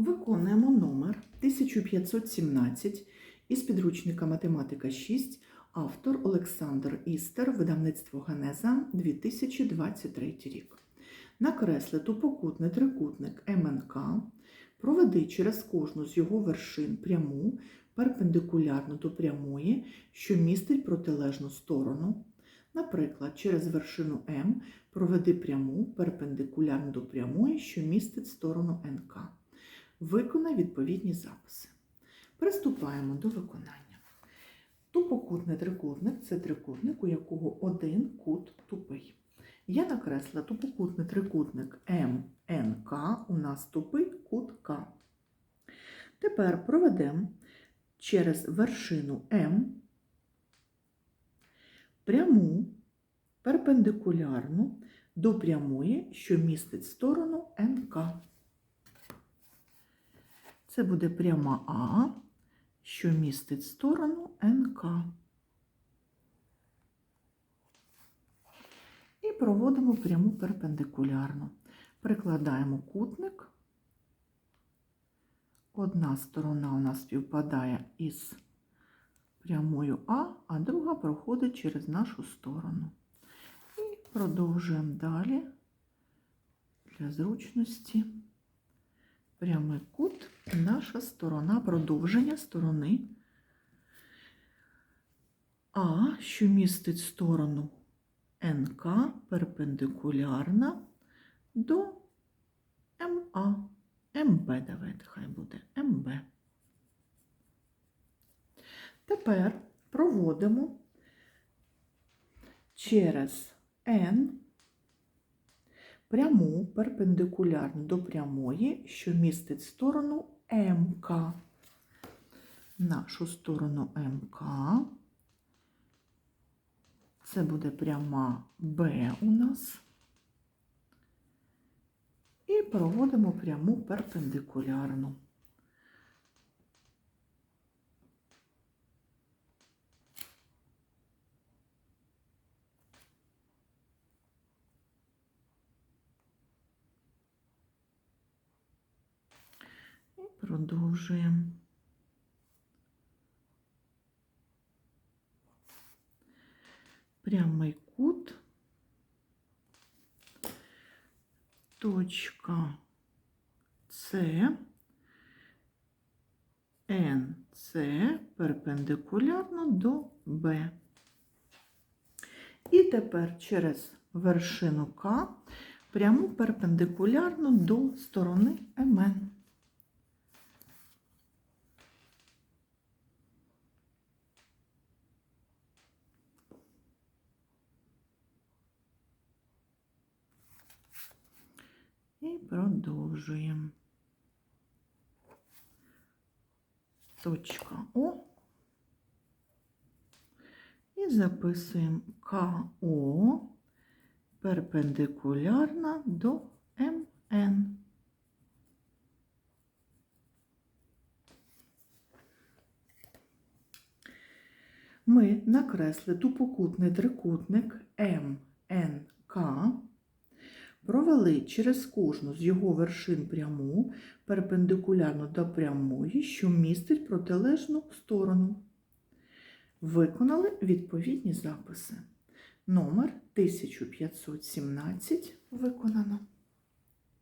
Виконуємо номер 1517 із підручника Математика 6, автор Олександр Істер, видавництво Генеза 2023 рік. Накресли тупокутний трикутник МНК, проведи через кожну з його вершин пряму перпендикулярно до прямої, що містить протилежну сторону. Наприклад, через вершину М проведи пряму перпендикулярно до прямої, що містить сторону НК. Виконай відповідні записи. Приступаємо до виконання. Тупокутний трикутник це трикутник, у якого один кут тупий. Я накресла тупокутний трикутник МНК, у нас тупий кут К. Тепер проведемо через вершину М пряму перпендикулярну до прямої, що містить сторону НК. Це буде пряма А, що містить сторону НК. І проводимо пряму перпендикулярно. Прикладаємо кутник. Одна сторона у нас співпадає із прямою А, а друга проходить через нашу сторону. І продовжуємо далі для зручності прямий кут, наша сторона продовження сторони А, що містить сторону НК перпендикулярна до МА. МБ, давайте хай буде МБ. Тепер проводимо через N пряму перпендикулярну до прямої, що містить сторону МК. Нашу сторону МК. Це буде пряма Б у нас. І проводимо пряму перпендикулярну. І продовжуємо. Прямий кут. Точка С. НС перпендикулярно до Б. І тепер через вершину К пряму перпендикулярно до сторони МН. І продовжуємо. Точка О. І записуємо КО перпендикулярна до МН. Ми накресли тупокутний трикутник МНК провели через кожну з його вершин пряму перпендикулярно до прямої, що містить протилежну сторону. Виконали відповідні записи. Номер 1517 виконано.